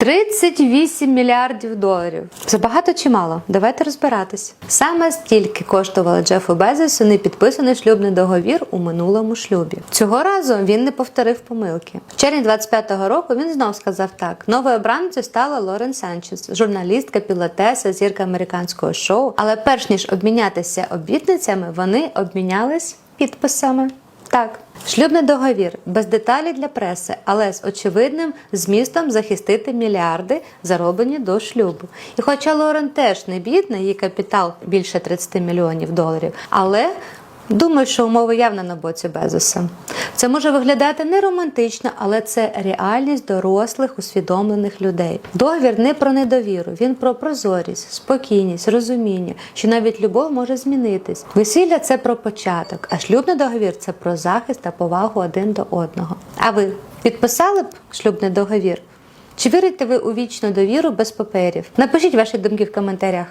38 мільярдів доларів. Забагато чи мало? Давайте розбиратись. Саме стільки коштувало Джефу Безосу непідписаний шлюбний договір у минулому шлюбі. Цього разу він не повторив помилки. В червні 25-го року він знов сказав так: новою обранцею стала Лорен Санчес, журналістка, пілотеса, зірка американського шоу. Але перш ніж обмінятися обітницями, вони обмінялись підписами. Так, шлюбний договір без деталей для преси, але з очевидним змістом захистити мільярди, зароблені до шлюбу. І хоча Лорен теж не бідна, її капітал більше 30 мільйонів доларів, але думаю, що умови явно на боці Безоса. Це може виглядати не романтично, але це реальність дорослих, усвідомлених людей. Договір не про недовіру, він про прозорість, спокійність, розуміння, що навіть любов може змінитись. Весілля це про початок, а шлюбний договір це про захист та повагу один до одного. А ви підписали б шлюбний договір? Чи вірите ви у вічну довіру без паперів? Напишіть ваші думки в коментарях.